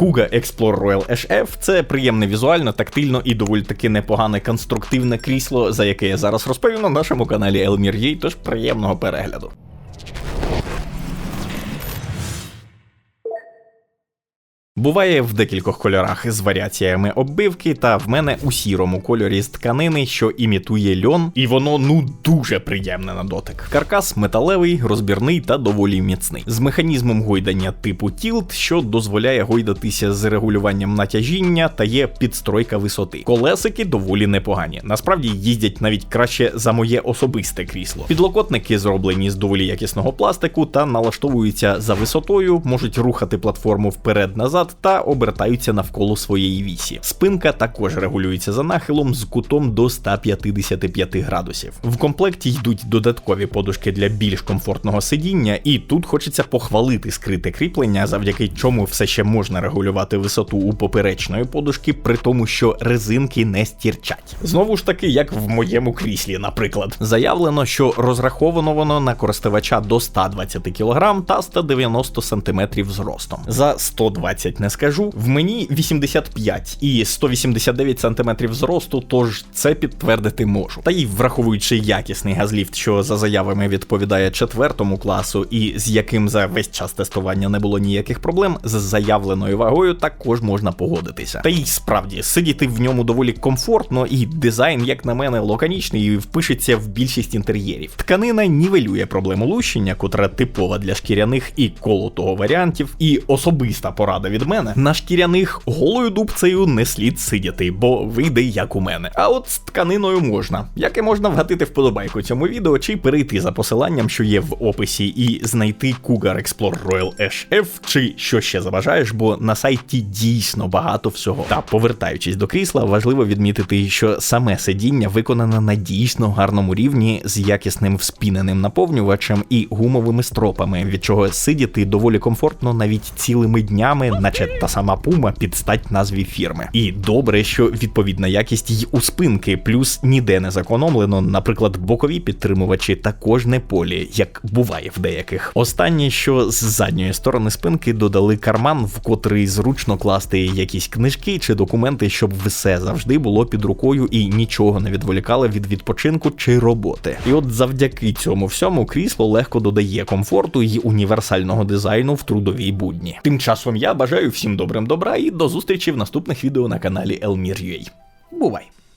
Kuga Explore Royal HF – це приємне візуально, тактильно і доволі таки непогане конструктивне крісло, за яке я зараз розповім на нашому каналі Elmir.ua, тож приємного перегляду. Буває в декількох кольорах з варіаціями оббивки, та в мене у сірому кольорі з тканини, що імітує льон, і воно ну дуже приємне на дотик. Каркас металевий, розбірний та доволі міцний, з механізмом гойдання типу тілт, що дозволяє гойдатися з регулюванням натяжіння та є підстройка висоти. Колесики доволі непогані. Насправді їздять навіть краще за моє особисте крісло. Підлокотники зроблені з доволі якісного пластику та налаштовуються за висотою, можуть рухати платформу вперед-назад та обертаються навколо своєї вісі. Спинка також регулюється за нахилом з кутом до 155 градусів. В комплекті йдуть додаткові подушки для більш комфортного сидіння, і тут хочеться похвалити скрите кріплення, завдяки чому все ще можна регулювати висоту у поперечної подушки, при тому, що резинки не стірчать. Знову ж таки, як в моєму кріслі, наприклад, заявлено, що розраховано воно на користувача до 120 кг та 190 см зростом. За 120 не скажу. В мені 85 і 189 см зросту, тож це підтвердити можу. Та й враховуючи якісний газліфт, що за заявами відповідає четвертому класу, і з яким за весь час тестування не було ніяких проблем, з заявленою вагою також можна погодитися. Та й справді сидіти в ньому доволі комфортно, і дизайн, як на мене, лаконічний і впишеться в більшість інтер'єрів. Тканина нівелює проблему лущення, котра типова для шкіряних і колотого варіантів, і особиста порада від мене на шкіряних голою дубцею не слід сидіти, бо вийде як у мене. А от з тканиною можна, як і можна вгатити вподобайку цьому відео, чи перейти за посиланням, що є в описі, і знайти Cougar Explorer Royal HF, чи що ще забажаєш, бо на сайті дійсно багато всього. Та повертаючись до крісла, важливо відмітити, що саме сидіння виконане на дійсно гарному рівні з якісним вспіненим наповнювачем і гумовими стропами, від чого сидіти доволі комфортно навіть цілими днями, наче та сама пума під стать назві фірми. І добре, що відповідна якість й у спинки, плюс ніде не зекономлено, наприклад, бокові підтримувачі також не полі, як буває в деяких. Останнє, що з задньої сторони спинки додали карман, в котрий зручно класти якісь книжки чи документи, щоб все завжди було під рукою і нічого не відволікало від відпочинку чи роботи. І от завдяки цьому всьому крісло легко додає комфорту і універсального дизайну в трудовій будні. Тим часом я бажаю всім добрим добра і до зустрічі в наступних відео на каналі Elmir.ua. Бувай!